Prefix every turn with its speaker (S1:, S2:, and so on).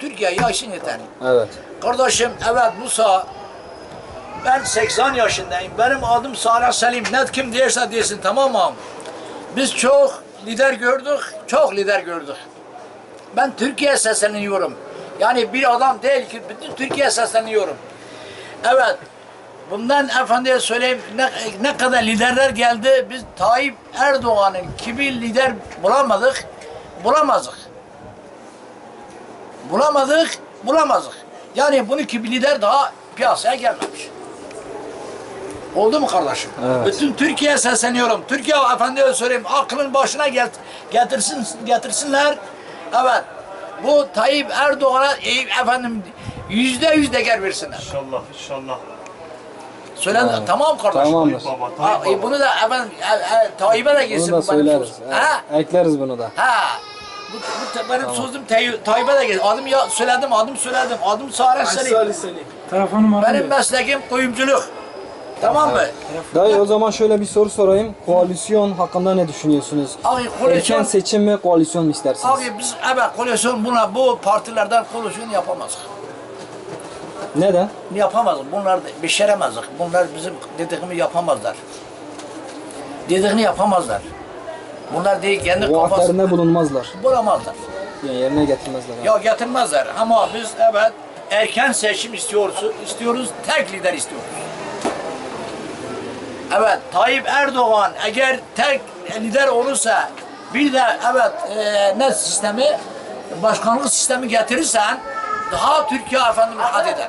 S1: Türkiye yaşın yeter.
S2: Evet.
S1: Kardeşim evet Musa ben 80 yaşındayım. Benim adım Salih Selim. Ne kim derse desin tamam mı? Biz çok lider gördük, çok lider gördük. Ben Türkiye sesleniyorum. Yani bir adam değil ki bütün Türkiye sesleniyorum. Evet. Bundan efendiye söyleyeyim ne, ne kadar liderler geldi. Biz Tayyip Erdoğan'ın gibi lider bulamadık. Bulamazdık. Bulamadık, bulamazdık. Yani bunu gibi lider daha piyasaya gelmemiş. Oldu mu kardeşim?
S2: Evet.
S1: Bütün Türkiye'ye sesleniyorum. Türkiye efendiye söyleyeyim aklın başına get, getirsin getirsinler. Evet. Bu Tayyip Erdoğan'a e, efendim yüzde yüz değer versinler.
S3: İnşallah, inşallah.
S1: Söylen
S2: Tamam.
S1: tamam kardeşim.
S2: Tamamdır.
S3: Tayyip Baba,
S1: Ha,
S3: Tayyip
S1: e, bunu da efendim e, e, Tayyip'e de girsin.
S2: Bunu da söyleriz.
S1: Ha?
S2: Ekleriz bunu da.
S1: Ha. Bu, benim sözüm Tay- Tayyip'e de girsin. Adım ya söyledim, adım söyledim. Adım Sarı Selim.
S4: Telefon numaranı
S1: Benim mesleğim kuyumculuk. Tamam mı?
S2: Dayı o zaman şöyle bir soru sorayım. Koalisyon hakkında ne düşünüyorsunuz?
S1: Abi
S2: Erken
S1: koalisyon,
S2: seçim mi koalisyon mu istersiniz?
S1: abi biz evet koalisyon buna bu partilerden koalisyon yapamazdık.
S2: Neden?
S1: Yapamazdık. Bunlar da beşeremezdik. Bunlar bizim dediğimi yapamazlar. Dediğini yapamazlar. Bunlar değil kendi kafası
S2: Vaatlerinde bulunmazlar.
S1: bulamazlar.
S2: Yani yerine getirmezler.
S1: Ya getirmezler ama biz evet erken seçim istiyoruz, istiyoruz, tek lider istiyoruz. Evet, Tayyip Erdoğan eğer tek lider olursa bir de evet e, ne sistemi, başkanlık sistemi getirirsen daha Türkiye efendim rahat eder.